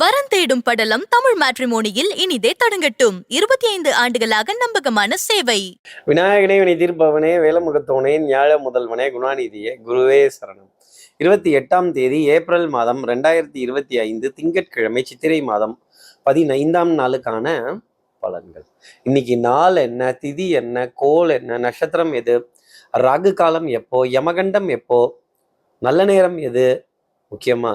வரன் தேடும் படலம் தமிழ் மேட்ரிமோனியில் இனிதே தொடங்கட்டும். இருபத்தி ஐந்து ஆண்டுகளாக நம்பகமான சேவை. விநாயகனே வினை தீர்ப்பவனே வேலமுகத்தோனே ஞாழ முதல்வனே குணாநிதியே குருவே சரணம். இருபத்தி எட்டாம் தேதி ஏப்ரல் மாதம் ரெண்டாயிரத்தி இருபத்தி ஐந்து திங்கட்கிழமை சித்திரை மாதம் பதினைந்தாம் நாளுக்கான பலன்கள். இன்னைக்கு நாள் என்ன திதி என்ன கோல் என்ன நட்சத்திரம் எது ராகு காலம் எப்போ யமகண்டம் எப்போ நல்ல நேரம் எது முக்கியமா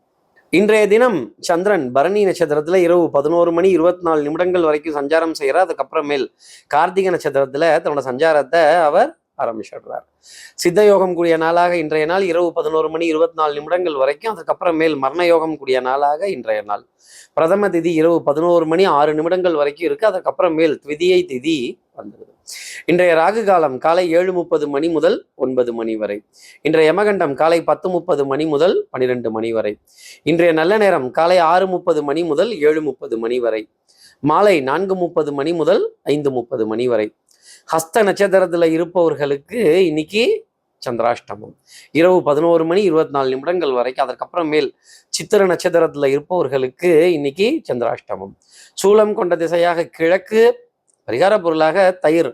இன்றைய தினம் சந்திரன் பரணி நட்சத்திரத்துல இரவு பதினோரு மணி இருபத்தி நாலு நிமிடங்கள் வரைக்கும் சஞ்சாரம் செய்கிறார் அதுக்கப்புறமேல் கார்த்திகை நட்சத்திரத்துல தன்னோட சஞ்சாரத்தை அவர் ஆரம்பிச்சிடுறார். சித்த யோகம் கூடிய நாளாக இன்றைய நாள் இரவு பதினோரு மணி இருபத்தி நாலு நிமிடங்கள் வரைக்கும் அதுக்கப்புறமேல் மரண யோகம் கூடிய நாளாக இன்றைய நாள். பிரதம திதி இரவு பதினோரு மணி ஆறு நிமிடங்கள் வரைக்கும் இருக்கு அதுக்கப்புறமேல் த்விதியை திதி வந்துடுது. இன்றைய ராகு காலம் காலை ஏழு முப்பது மணி முதல் ஒன்பது மணி வரை. இன்றைய யமகண்டம் காலை பத்து முப்பது மணி முதல் பன்னிரெண்டு மணி வரை. இன்றைய நல்ல நேரம் காலை ஆறு முப்பது மணி முதல் ஏழு முப்பது மணி வரை. மாலை நான்கு முப்பது மணி முதல் ஐந்து முப்பது மணி வரை. ஹஸ்த நட்சத்திரத்துல இருப்பவர்களுக்கு இன்னைக்கு சந்திராஷ்டமம். இரவு பதினோரு மணி இருபத்தி நாலு நிமிடங்கள் வரைக்கும் அதற்கப்புறமேல் சித்திர நட்சத்திரத்துல இருப்பவர்களுக்கு இன்னைக்கு சந்திராஷ்டமம். சூலம் கொண்ட திசையாக கிழக்கு பரிகார பொருளாக தயிர்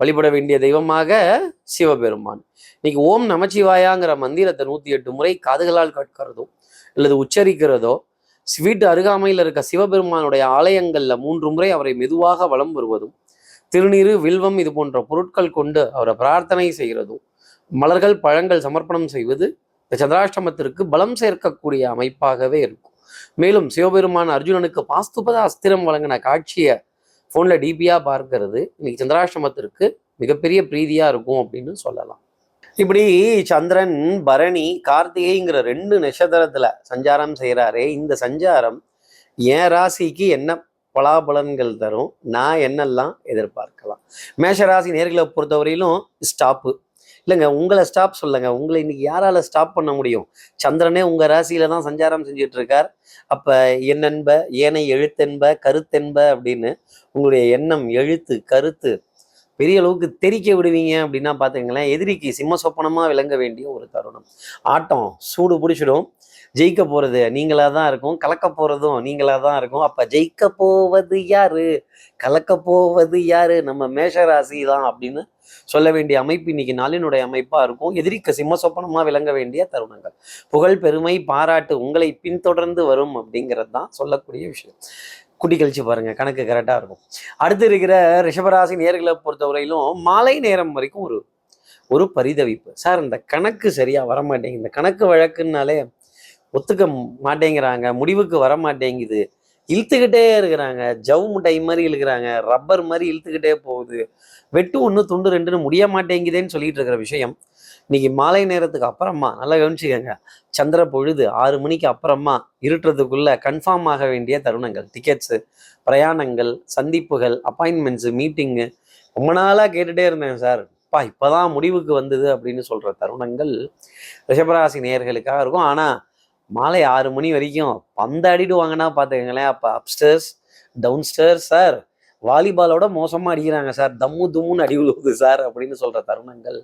வழிபட வேண்டிய தெய்வமாக சிவபெருமான். இன்னைக்கு ஓம் நமச்சிவாயாங்கிற மந்திரத்தை நூத்தி எட்டு முறை காதுகளால் கற்கிறதோ அல்லது உச்சரிக்கிறதோ வீட்டு அருகாமையில் இருக்க சிவபெருமானுடைய ஆலயங்கள்ல மூன்று முறை அவரை மெதுவாக வலம் வருவதும் திருநீரு வில்வம் இது போன்ற பொருட்கள் கொண்டு அவரை பிரார்த்தனை செய்கிறதும் மலர்கள் பழங்கள் சமர்ப்பணம் செய்வது இந்த சந்திராஷ்டமத்திற்கு பலம் சேர்க்கக்கூடிய அமைப்பாகவே இருக்கும். மேலும் சிவபெருமான் அர்ஜுனனுக்கு பாஸ்துபத அஸ்திரம் வழங்கின காட்சியை ஃபோனில் டிபியாக பார்க்கறது. இன்னைக்கு சந்திராஷ்டமத்திற்கு மிகப்பெரிய பிரீதியாக இருக்கும் அப்படின்னு சொல்லலாம். இப்படி சந்திரன் பரணி கார்த்திகைங்கிற ரெண்டு நட்சத்திரத்தில் சஞ்சாரம் செய்கிறாரே இந்த சஞ்சாரம் என் ராசிக்கு என்ன பலாபலன்கள் தரும். நான் என்னெல்லாம் எதிர்பார்க்கலாம்? மேஷராசி நேர்களை பொறுத்தவரையிலும் ஸ்டாப்பு இல்லைங்க உங்களை ஸ்டாப் சொல்லுங்க. உங்களை இன்னைக்கு யாரால ஸ்டாப் பண்ண முடியும்? சந்திரனே உங்க ராசியில தான் சஞ்சாரம் செஞ்சுட்டு இருக்கார் அப்ப என்னென்ப ஏனை எழுத்தென்ப கருத்தென்ப அப்படின்னு உங்களுடைய எண்ணம் எழுத்து கருத்து பெரிய அளவுக்கு தெரிக்க விடுவீங்க அப்படின்னா பாத்தீங்களேன் எதிரிக்கு சிம்ம சொப்பனமா விளங்க வேண்டிய ஒரு தருணம். ஆட்டம் சூடு பிடிச்சிடும். ஜெயிக்க போறது நீங்களா தான் இருக்கும். கலக்க போறதும் நீங்களா தான் இருக்கும். அப்ப ஜெயிக்க போவது யாரு? கலக்க போவது யாரு? நம்ம மேஷராசி தான் அப்படின்னு சொல்ல வேண்டிய அமைப்பு இன்னைக்கு நாளினுடைய அமைப்பா இருக்கும். எதிரிக்க சிம்ம சொப்பனமா விளங்க வேண்டிய தருணங்கள். புகழ் பெருமை பாராட்டு உங்களை பின்தொடர்ந்து வரும் அப்படிங்கிறது தான் சொல்லக்கூடிய விஷயம். குட்டி கழிச்சு பாருங்க. கணக்கு கரெக்டா இருக்கும். அடுத்து இருக்கிற ரிஷபராசி நேர்களை பொறுத்தவரையிலும் மாலை நேரம் வரைக்கும் ஒரு ஒரு பரிதவிப்பு. சார் இந்த கணக்கு சரியா வர மாட்டேங்குது இந்த கணக்கு வழக்குன்னாலே ஒத்துக்க மாட்டேங்கிறாங்க முடிவுக்கு வர மாட்டேங்குது. இழுத்துக்கிட்டே இருக்கிறாங்க. ஜவு முட்டை மாதிரி இழுக்கிறாங்க. ரப்பர் மாதிரி இழுத்துக்கிட்டே போகுது. வெட்டு ஒன்று துண்டு ரெண்டுன்னு முடிய மாட்டேங்குதேன்னு சொல்லிட்டு இருக்கிற விஷயம் இன்னைக்கு மாலை நேரத்துக்கு அப்புறமா நல்லா கவனிச்சுக்கோங்க. சந்திர பொழுது ஆறு மணிக்கு அப்புறமா இருட்டுறதுக்குள்ள கன்ஃபார்ம் ஆக வேண்டிய தருணங்கள். டிக்கெட்ஸு பிரயாணங்கள் சந்திப்புகள் அப்பாயின்மெண்ட்ஸு மீட்டிங்கு ரொம்ப நாளாக கேட்டுட்டே இருந்தேன் சார் பா இப்போதான் முடிவுக்கு வந்தது அப்படின்னு சொல்கிற தருணங்கள் ரிஷபராசி நேயர்களுக்காக இருக்கும். ஆனால் மாலை ஆறு மணி வரைக்கும் பந்த அடிடுவாங்கன்னா பார்த்துக்கங்களேன். அப்போ அப்ஸ்டர்ஸ் டவுன் ஸ்டேர்ஸ் சார் வாலிபாலோட மோசமாக அடிக்கிறாங்க சார் தம்மு தும்முன்னு அடி விழுவுது சார் அப்படின்னு சொல்கிற தருணங்கள்.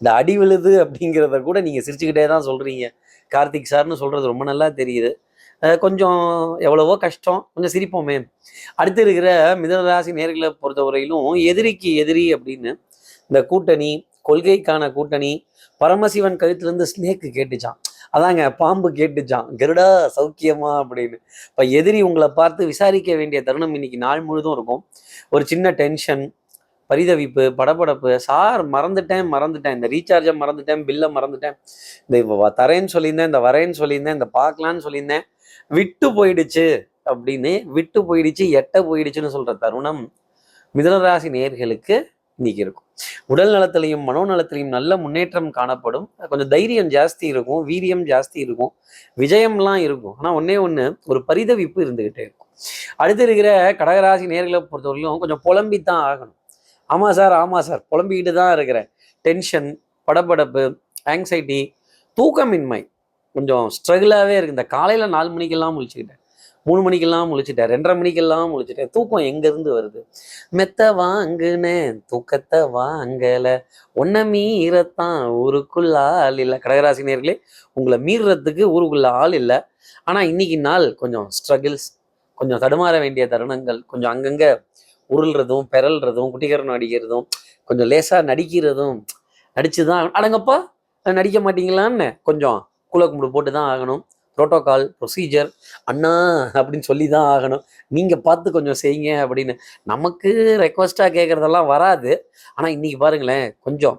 இந்த அடி விழுது அப்படிங்கிறத கூட நீங்கள் சிரிச்சுக்கிட்டே தான் சொல்கிறீங்க கார்த்திக் சார்னு சொல்கிறது ரொம்ப நல்லா தெரியுது. கொஞ்சம் எவ்வளவோ கஷ்டம். கொஞ்சம் சிரிப்போமே. அடுத்து இருக்கிற மிதனராசி நேர்களை பொறுத்தவரையிலும் எதிரிக்கு எதிரி அப்படின்னு இந்த கூட்டணி கொள்கைக்கான கூட்டணி பரமசிவன் கழுத்துலேருந்து ஸ்னேக்கு கேட்டுச்சான் அதாங்க பாம்பு கேட்டுச்சான் கருடா சௌக்கியமா அப்படின்னு. இப்போ எதிரி உங்களை பார்த்து விசாரிக்க வேண்டிய தருணம் இன்னைக்கு நாள் முழுதும் இருக்கும். ஒரு சின்ன டென்ஷன் பரிதவிப்பு படபடப்பு. சார் மறந்துட்டேன் மறந்துட்டேன். இந்த ரீசார்ஜை மறந்துட்டேன் பில்லை மறந்துட்டேன். இந்த இப்போ தரேன்னு சொல்லியிருந்தேன் இந்த வரேன்னு சொல்லியிருந்தேன் இந்த பார்க்கலான்னு சொல்லியிருந்தேன். விட்டு போயிடுச்சு அப்படின்னு விட்டு போயிடுச்சு எட்ட போயிடுச்சுன்னு சொல்கிற தருணம் மிதனராசி நேர்களுக்கு இன்னைக்கு இருக்கும் உடல் நலத்திலையும் மனோநலத்திலையும் நல்ல முன்னேற்றம் காணப்படும். கொஞ்சம் தைரியம் ஜாஸ்தி இருக்கும் வீரியம் ஜாஸ்தி இருக்கும் விஜயம்லாம் இருக்கும். ஆனால் ஒன்றே ஒன்று ஒரு பரிதவிப்பு இருந்துக்கிட்டே இருக்கும். அடுத்து இருக்கிற கடகராசி நேர்களை பொறுத்தவரையிலும் கொஞ்சம் புலம்பித்தான் ஆகணும். ஆமாம் சார் ஆமாம் சார் புலம்பிக்கிட்டு தான் இருக்கிறேன். டென்ஷன் படபடப்பு ஆங்ஸைட்டி தூக்கமின்மை. கொஞ்சம் ஸ்ட்ரகிளாகவே இருக்கு. இந்த காலையில் நாலு மணிக்கெல்லாம் முழிச்சுக்கிட்டேன். மூணு மணிக்கெல்லாம் முழிச்சிட்டேன். ரெண்டரை மணிக்கெல்லாம் முழிச்சிட்டேன். தூக்கம் எங்கேருந்து வருது? மெத்த வாங்குனேன். தூக்கத்தை வாங்கலை. ஒன்றை மீறத்தான் ஊருக்குள்ள ஆள் இல்லை. கடகராசினியர்களே உங்களை மீறுறதுக்கு ஊருக்குள்ள ஆள் இல்லை. ஆனால் இன்னைக்கு நாள் கொஞ்சம் ஸ்ட்ரகிள்ஸ் கொஞ்சம் தடுமாற வேண்டிய தருணங்கள் கொஞ்சம் அங்கங்கே உருள்றதும் பெறல்றதும் குட்டிகரணம் அடிக்கிறதும் கொஞ்சம் லேசாக நடிக்கிறதும் நடிச்சு தான் அடங்கப்பா நடிக்க மாட்டீங்களான்னு கொஞ்சம் குல கும்பிடு போட்டு தான் ஆகணும். ப்ரோட்டோகால் ப்ரொசீஜர் அண்ணா அப்படின்னு சொல்லி தான் ஆகணும். நீங்கள் பார்த்து கொஞ்சம் செய்யுங்க அப்படின்னு. நமக்கு ரெக்வஸ்ட்டாக கேட்குறதெல்லாம் வராது. ஆனால் இன்னைக்கு பாருங்களேன் கொஞ்சம்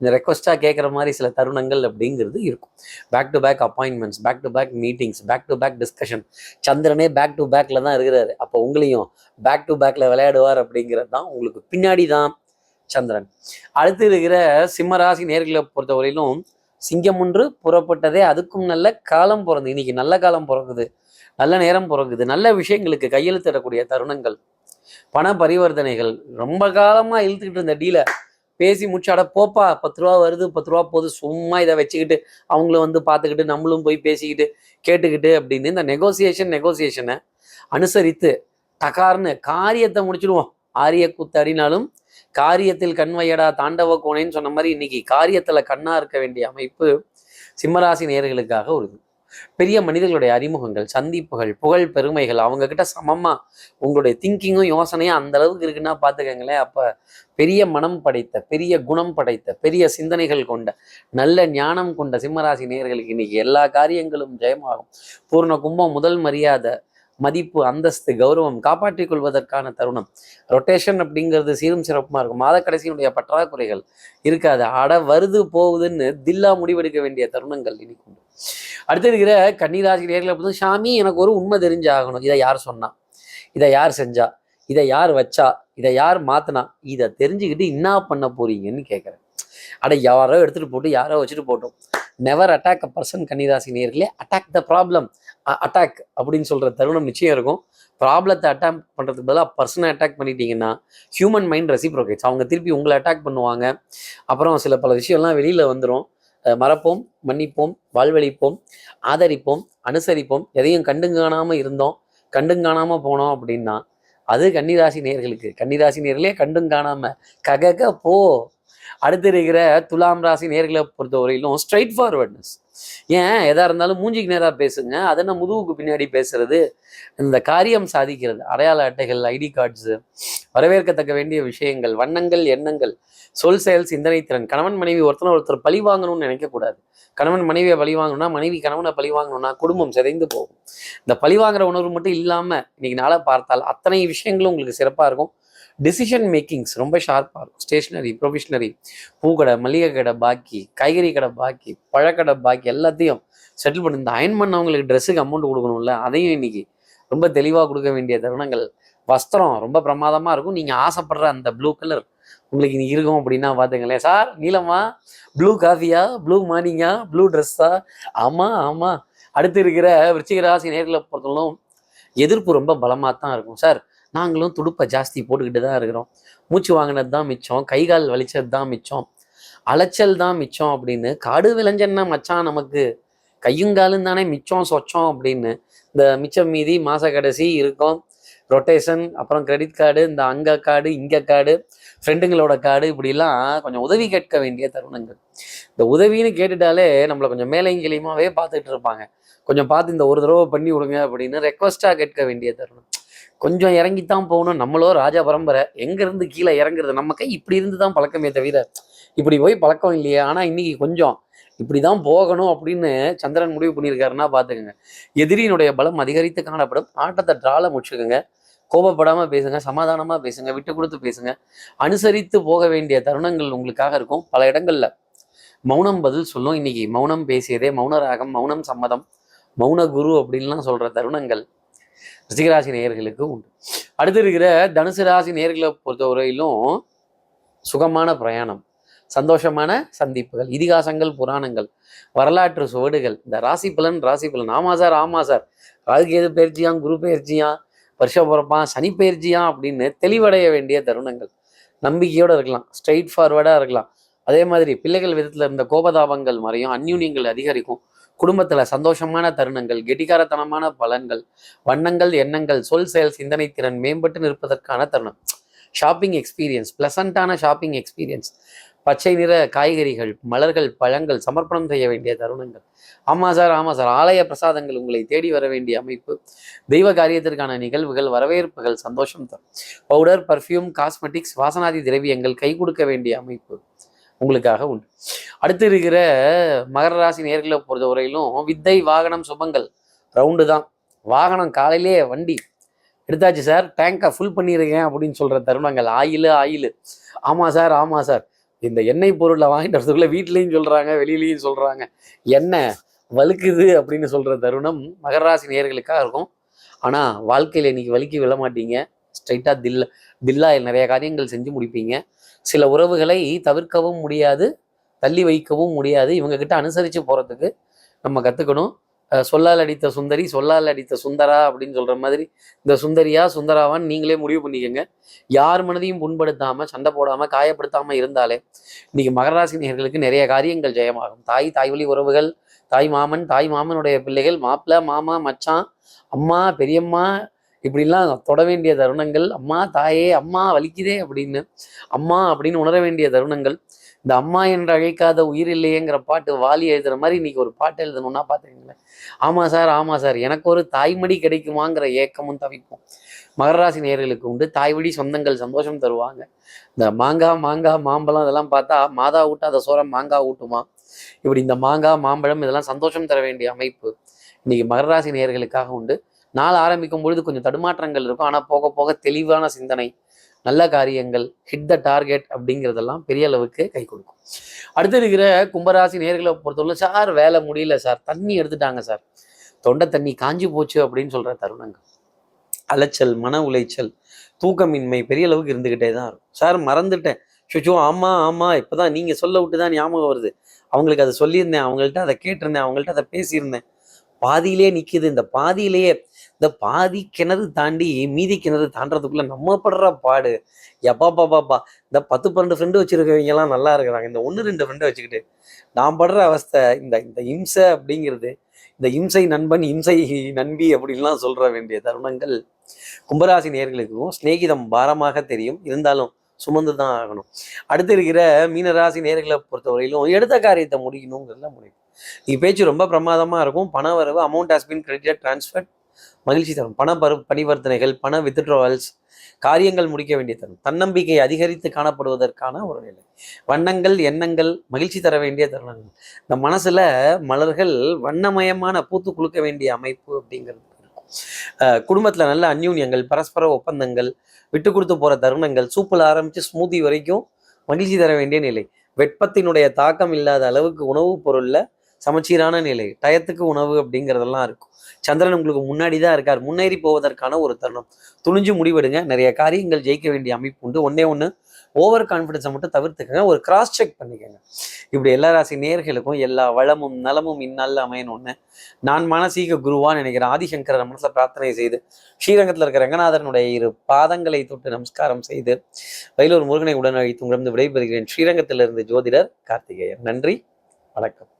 இந்த ரெக்வஸ்ட்டாக கேட்குற மாதிரி சில தருணங்கள் அப்படிங்கிறது இருக்கும். Back to back appointments back to back meetings back to back discussion சந்திரனே back to பேக்கில் தான் இருக்கிறாரு. அப்போ உங்களையும் பேக் டு பேக்கில் விளையாடுவார் அப்படிங்கிறது தான் உங்களுக்கு பின்னாடி தான் சந்திரன். அடுத்து இருக்கிற சிம்மராசி நேர்களை பொறுத்தவரையிலும் சிங்கம் ஒன்று புறப்பட்டதே அதுக்கும் நல்ல காலம் பிறந்து இன்னைக்கு நல்ல காலம் பிறக்குது. நல்ல நேரம் பிறக்குது. நல்ல விஷயங்களுக்கு கையெழுத்திடக்கூடிய தருணங்கள் பண பரிவர்த்தனைகள். ரொம்ப காலமாக இழுத்துக்கிட்டு இருந்த டீலை பேசி முடிச்சாட போப்பா பத்து ரூபா வருது பத்து ரூபா போகுது சும்மா இதை வச்சுக்கிட்டு அவங்களும் வந்து பார்த்துக்கிட்டு நம்மளும் போய் பேசிக்கிட்டு கேட்டுக்கிட்டு அப்படின்னு இந்த நெகோசியேஷன் நெகோசியேஷனை அனுசரித்து டகார்னு காரியத்தை முடிச்சிடுவோம். ஆரிய கூத்தடினாலும் காரியத்தில் கண்வையடா தாண்டவ கோணேன்னு சொன்ன மாதிரி இன்னைக்கு காரியத்துல கண்ணா இருக்க வேண்டிய அமைப்பு சிம்மராசி நேயர்களுக்காக ஒரு பெரிய மனிதர்களுடைய அறிமுகங்கள் சந்திப்புகள் புகழ் பெருமைகள் அவங்க கிட்ட சமமா உங்களுடைய திங்கிங்கும் யோசனையும் அந்த அளவுக்கு இருக்குன்னா பாத்துக்கங்களேன் அப்ப பெரிய மனம் படைத்த பெரிய குணம் படைத்த பெரிய சிந்தனைகள் கொண்ட நல்ல ஞானம் கொண்ட சிம்மராசி நேயர்களுக்கு இன்னைக்கு எல்லா காரியங்களும் ஜெயமாகும். பூர்ண கும்பம் முதல் மரியாதை மதிப்பு அந்தஸ்து கௌரவம் காப்பாற்றிக் கொள்வதற்கான தருணம். ரொட்டேஷன் அப்படிங்கிறது சீரும் சிறப்புமா இருக்கும். மாத கடைசியினுடைய பற்றாக்குறைகள் இருக்காது. அட வருது போகுதுன்னு தில்லா முடிவெடுக்க வேண்டிய தருணங்கள் இன்னைக்கு உண்டு அடுத்து இருக்கிற கன்னிராசி சாமி எனக்கு ஒரு உண்மை தெரிஞ்சாகணும். இதை யார் சொன்னா? இதை யார் செஞ்சா? இதை யார் வச்சா? இதை யார் மாத்தினா? இதை தெரிஞ்சுக்கிட்டு என்ன பண்ண போறீங்கன்னு கேட்குறேன் அட யாரோ எடுத்துட்டு போட்டு யாரோ வச்சுட்டு போட்டோம். நெவர் அட்டாக் அ பர்சன் கன்னிராசி நேர்களே. அட்டாக் த ப்ராப்ளம் அட்டாக் அப்படின்னு சொல்கிற தருணம் நிச்சயம் இருக்கும். ப்ராப்ளத்தை அட்டாக் பண்ணுறதுக்கு பதிலாக பர்சனை அட்டாக் பண்ணிட்டீங்கன்னா ஹியூமன் மைண்ட் ரெசிப்ரோகேட்ஸ் அவங்க திருப்பி உங்களை அட்டாக் பண்ணுவாங்க. அப்புறம் சில பல விஷயம்லாம் வெளியில் வந்துடும் மறப்போம் மன்னிப்போம் வாழ்வழிப்போம் ஆதரிப்போம் அனுசரிப்போம். எதையும் கண்டுங்காணாமல் இருந்தோம் கண்டுங்காணாமல் போனோம் அப்படின்னா அது கன்னிராசி நேர்களுக்கு. கன்னிராசி நேர்களே கண்டும் காணாம ககக போ. அடுத்து இருக்கிற துலாம் ராசி நேர்களை பொறுத்தவரையிலும் ஸ்ட்ரைட் ஃபார்வர்ட்னஸ் ஏன்? எதா இருந்தாலும் மூஞ்சிக்கு நேராக பேசுங்க. அது என்ன முதுகுக்கு பின்னாடி பேசுறது? இந்த காரியம் சாதிக்கிறது. அடையாள அட்டைகள் ஐடி கார்ட்ஸு வரவேற்கத்தக்க வேண்டிய விஷயங்கள் வண்ணங்கள் எண்ணங்கள் சொல் செயல் சிந்தனை திறன். கணவன் மனைவி ஒருத்தனை ஒருத்தர் பழி வாங்கணும்னு நினைக்கக்கூடாது. கணவன் மனைவியை பழி வாங்கணும்னா மனைவி கணவனை பழி வாங்கணும்னா குடும்பம் சிதைந்து போகும். இந்த பழி வாங்குற உணர்வு மட்டும் இல்லாமல் இன்னைக்கு நாளாக பார்த்தால் அத்தனை விஷயங்களும் உங்களுக்கு சிறப்பாக இருக்கும். டிசிஷன் மேக்கிங்ஸ் ரொம்ப ஷார்ப்பாக இருக்கும். ஸ்டேஷ்னரி ப்ரொவிஷ்னரி பூக்கடை மளிகை கடை பாக்கி காய்கறி கடை பாக்கி பழக்கடை பாக்கி எல்லாத்தையும் செட்டில் பண்ணி இந்த அயன் பண்ணவங்களுக்கு ட்ரெஸ்ஸுக்கு அமௌண்ட் கொடுக்கணும்ல அதையும் இன்னைக்கு ரொம்ப தெளிவாக கொடுக்க வேண்டிய தருணங்கள். வஸ்திரம் ரொம்ப பிரமாதமாக இருக்கும். நீங்கள் ஆசைப்படுற அந்த ப்ளூ கலர் உங்களுக்கு இன்னைக்கு இருக்கும் அப்படின்னா பார்த்துங்களேன் சார் நீளமா ப்ளூ காஃபியா ப்ளூ மார்னிங்கா ப்ளூ ட்ரெஸ்ஸா ஆமாம் ஆமாம் அடுத்து இருக்கிற விருச்சிக ராசி நேர்களை பொறுத்தவரைக்கும் எதிர்ப்பு ரொம்ப பலமாக தான் இருக்கும். சார் நாங்களும் துடுப்பை ஜாஸ்தி போட்டுக்கிட்டு தான் இருக்கிறோம். மூச்சு வாங்கினது தான் மிச்சம் கை கால் வலிச்சது தான் மிச்சம் அலைச்சல் தான் மிச்சம் அப்படின்னு காடு விளைஞ்சன்னா மச்சான் நமக்கு கையும் காலும் தானே மிச்சம் சொச்சம் அப்படின்னு இந்த மிச்சம் மீதி மாச கடைசி இருக்கும். ரொட்டேஷன் அப்புறம் கிரெடிட் கார்டு இந்த அங்க கார்டு இங்க கார்டு ஃப்ரெண்டுங்களோட கார்டு இப்படிலாம் கொஞ்சம் உதவி கேட்க வேண்டிய தருணங்கள். இந்த உதவின்னு கேட்டுட்டாலே நம்மளை கொஞ்சம் மேலையும் கிளியுமாவே பார்த்துட்டு இருப்பாங்க. கொஞ்சம் பார்த்து இந்த ஒரு தடவை பண்ணி விடுங்க அப்படின்னு ரெக்வஸ்ட்டாக கேட்க வேண்டிய தருணம். கொஞ்சம் இறங்கித்தான் போகணும். நம்மளோ ராஜா பரம்பரை எங்கேருந்து கீழே இறங்குறது? நம்ம கை இப்படி இருந்து தான் பழக்கமே தவிர இப்படி போய் பழக்கம் இல்லையே. ஆனால் இன்னைக்கு கொஞ்சம் இப்படி தான் போகணும் அப்படின்னு சந்திரன் முடிவு பண்ணியிருக்காருன்னா பார்த்துக்கோங்க எதிரியினுடைய பலம் அதிகரித்து காணப்படும். ஆட்டத்தை ட்ரால முடிச்சுக்கோங்க. கோபப்படாமல் பேசுங்க சமாதானமாக பேசுங்க விட்டு கொடுத்து பேசுங்க. அனுசரித்து போக வேண்டிய தருணங்கள் உங்களுக்காக இருக்கும். பல இடங்கள்ல மௌனம் பதில் சொல்லும். இன்னைக்கு மௌனம் பேசியதே மௌன ராகம் மௌனம் சம்மதம் மௌன குரு அப்படின்லாம் சொல்கிற தருணங்கள். ரிஷிகராசி நேயர்களுக்கு உண்டு. அடுத்து இருக்கிற தனுசு ராசி நேர்களை பொறுத்தவரையிலும் சுகமான பிரயாணம் சந்தோஷமான சந்திப்புகள் இதிகாசங்கள் புராணங்கள் வரலாற்று சுவடுகள். இந்த ராசி பலன் ராசி பலன். ஆமா சார் ஆமா சார். ராகுகேது பயிற்சியாம் குரு பயிற்சியாம் வருஷ பிறப்பான் சனி பயிற்சியாம் அப்படின்னு தெளிவடைய வேண்டிய தருணங்கள். நம்பிக்கையோடு இருக்கலாம் ஸ்ட்ரெயிட் ஃபார்வர்டாக இருக்கலாம். அதே மாதிரி பிள்ளைகள் விதத்தில் இருந்த கோபதாபங்கள் மறையும் அந்யூன்யங்கள் அதிகரிக்கும். குடும்பத்தில் சந்தோஷமான தருணங்கள் கெட்டிகாரத்தனமான பலன்கள் வண்ணங்கள் எண்ணங்கள் சொல் செயல் சிந்தனை திறன் மேம்பட்டு நிற்பதற்கான தருணம். ஷாப்பிங் எக்ஸ்பீரியன்ஸ் பிளசண்டான ஷாப்பிங் எக்ஸ்பீரியன்ஸ் பச்சை நிற காய்கறிகள் மலர்கள் பழங்கள் சமர்ப்பணம் செய்ய வேண்டிய தருணங்கள். ஆமாம் சார் ஆமாம் சார் ஆலய பிரசாதங்கள் உங்களை தேடி வர வேண்டிய அமைப்பு. தெய்வ காரியத்திற்கான நிகழ்வுகள் வரவேற்புகள் சந்தோஷம் தரும். பவுடர் பர்ஃப்யூம் காஸ்மெட்டிக்ஸ் வாசனாதி திரவியங்கள் கை கொடுக்க வேண்டிய அமைப்பு. உங்களுக்காக உண்டு. அடுத்து இருக்கிற மகர ராசி நேர்களை பொறுத்தவரையிலும் வித்தை வாகனம் சுபங்கள் ரவுண்டு தான். வாகனம் காலையிலே வண்டி எடுத்தாச்சு சார். டேங்கை ஃபுல் பண்ணியிருக்கேன் அப்படின்னு சொல்கிற தருணங்கள். Oil oil. ஆமாம் சார் ஆமாம் சார். இந்த எண்ணெய் பொருளை வாங்கிட்டு வரதுக்குள்ள வீட்லேயும் சொல்கிறாங்க வெளியிலையும் சொல்கிறாங்க எண்ணெய் வலுக்குது அப்படின்னு சொல்கிற தருணம் மகராசி நேர்களுக்காக இருக்கும். ஆனால் வாழ்க்கையில் இன்னைக்கு வலிக்கு விழ மாட்டீங்க. ஸ்ட்ரைட்டாக தில்ல தில்லா நிறைய காரியங்கள் செஞ்சு முடிப்பீங்க. சில உறவுகளை தவிர்க்கவும் முடியாது தள்ளி வைக்கவும் முடியாது. இவங்க கிட்ட அனுசரித்து போகிறதுக்கு நம்ம கற்றுக்கணும் சொல்லால் அடித்த சுந்தரி சொல்லால் அடித்த சுந்தரா அப்படின்னு சொல்கிற மாதிரி இந்த சுந்தரியா சுந்தராவான்னு நீங்களே முடிவு பண்ணிக்கோங்க. யார் மனதையும் புண்படுத்தாமல் சண்டை போடாமல் காயப்படுத்தாமல் இருந்தாலே இன்னைக்கு மகராசினியர்களுக்கு நிறைய காரியங்கள் ஜெயமாகும். தாய் தாய் வழி உறவுகள் தாய் மாமன் தாய் மாமனுடைய பிள்ளைகள் மாப்பிள்ளை மாமா மச்சான் அம்மா பெரியம்மா இப்படிலாம் தொட வேண்டிய தருணங்கள் அம்மா தாயே அம்மா வலிக்குதே அப்படின்னு அம்மா அப்படின்னு உணர வேண்டிய தருணங்கள். இந்த அம்மா என்று அழைக்காத உயிர் இல்லையேங்கிற பாட்டு வாலி எழுதுற மாதிரி இன்னைக்கு ஒரு பாட்டு எழுதணும்னா பார்த்துக்கங்களேன் ஆமாம் சார் ஆமாம் சார் எனக்கு ஒரு தாய்மடி கிடைக்குமாங்கிற ஏக்கமும் தவிக்கும். மகராசி நேயர்களுக்கு உண்டு. தாய்வழி சொந்தங்கள் சந்தோஷம் தருவாங்க. இந்த மாங்காய் மாங்காய் மாம்பழம் இதெல்லாம் பார்த்தா மாதா ஊட்டாத சோரம் மாங்காய் ஊட்டுமா? இப்படி இந்த மாங்காய் மாம்பழம் இதெல்லாம் சந்தோஷம் தர வேண்டிய அமைப்பு இன்னைக்கு மகராசி நேயர்களுக்காக உண்டு. நாள் ஆரம்பிக்கும் பொழுது கொஞ்சம் தடுமாற்றங்கள் இருக்கும். ஆனால் போக போக தெளிவான சிந்தனை நல்ல காரியங்கள் ஹிட் த டார்கெட் அப்படிங்கிறதெல்லாம் பெரிய அளவுக்கு கை கொடுக்கும். அடுத்து இருக்கிற கும்பராசி நேர்களை பொறுத்தவரை சார் வேலை முடியல சார். தண்ணி எடுத்துட்டாங்க சார். தொண்டை தண்ணி காஞ்சி போச்சு அப்படின்னு சொல்ற தருணங்கள். அலைச்சல் மன உளைச்சல் தூக்கமின்மை பெரிய அளவுக்கு இருந்துக்கிட்டே தான் இருக்கும். சார் மறந்துட்டேன். சுச்சோ ஆமா ஆமா. இப்பதான் நீங்க சொல்ல விட்டு தான் ஞாபகம் வருது. அவங்களுக்கு அதை சொல்லியிருந்தேன் அவங்கள்ட்ட அதை கேட்டிருந்தேன் அவங்கள்ட்ட அதை பேசியிருந்தேன். பாதியிலே நிற்கிது இந்த பாதியிலேயே இந்த பாதி கிணறு தாண்டி மீதி கிணறு தாண்டறதுக்குள்ள நம்ம படுற பாடு. எப்பா பாப்பா இந்த பத்து பன்னெண்டு ஃப்ரெண்டு வச்சிருக்கவங்க எல்லாம் நல்லா இருக்கிறாங்க. இந்த ஒன்று ரெண்டு ஃப்ரெண்டை வச்சுக்கிட்டு நான் படுற அவஸ்தை இந்த இந்த இம்சை அப்படிங்கிறது இந்த இம்சை நண்பன் இம்சை நண்பி அப்படின்லாம் சொல்ற வேண்டிய தருணங்கள் கும்பராசி நேர்களுக்கும் சிநேகிதம் பாரமாக தெரியும். இருந்தாலும் சுமந்து தான் ஆகணும். அடுத்து இருக்கிற மீனராசி நேர்களை பொறுத்தவரையிலும் எடுத்த காரியத்தை முடிக்கணுங்கிறதுல முடியும் நீ பேச்சு ரொம்ப பிரமாதமாக இருக்கும். பண வரவு amount has been credit transfer மகிழ்ச்சி தரும். பண பரு பரிவர்த்தனைகள் பண வித்ட்ராவல்ஸ் காரியங்கள் முடிக்க வேண்டிய தரும். தன்னம்பிக்கை அதிகரித்து காணப்படுவதற்கான ஒரு நிலை. வண்ணங்கள் எண்ணங்கள் மகிழ்ச்சி தர வேண்டிய தருணங்கள். இந்த மனசுல மலர்கள் வண்ணமயமான பூத்து குலுக்க வேண்டிய அமைப்பு அப்படிங்கிறது இருக்கும். குடும்பத்துல நல்ல அந்யூன்யங்கள் பரஸ்பர ஒப்பந்தங்கள் விட்டு கொடுத்து போற தருணங்கள் சூப்பில் ஆரம்பிச்சு ஸ்மூதி வரைக்கும் மகிழ்ச்சி தர வேண்டிய நிலை. வெப்பத்தினுடைய தாக்கம் இல்லாத அளவுக்கு உணவுப் பொருளில் சமச்சீரான நிலை டயத்துக்கு உணவு அப்படிங்கிறதெல்லாம் இருக்கும். சந்திரன் உங்களுக்கு முன்னாடி தான் இருக்கார். முன்னேறி போவதற்கான ஒரு தருணம். துணிஞ்சு முடிவெடுங்க. நிறைய காரியங்கள் ஜெயிக்க வேண்டிய அமைப்பு உண்டு. ஒன்னே ஒன்று ஓவர் கான்ஃபிடன்ஸை மட்டும் தவிர்த்துக்கங்க. ஒரு கிராஸ் செக் பண்ணிக்கோங்க. இப்படி எல்லா ராசி நேர்களுக்கும் எல்லா வளமும் நலமும் இந்நாளில் அமையணும்னு நான் மானசீக குருவான்னு நினைக்கிறேன் ஆதிசங்கர மனசில் பிரார்த்தனை செய்து ஸ்ரீரங்கத்தில் இருக்கிற ரங்கநாதனுடைய இரு பாதங்களை தொட்டு நமஸ்காரம் செய்து வயலூர் முருகனை உடன் அழைத்து உங்களிடம் விடைபெறுகிறேன். ஸ்ரீரங்கத்திலிருந்து ஜோதிடர் கார்த்திகேயன். நன்றி வணக்கம்.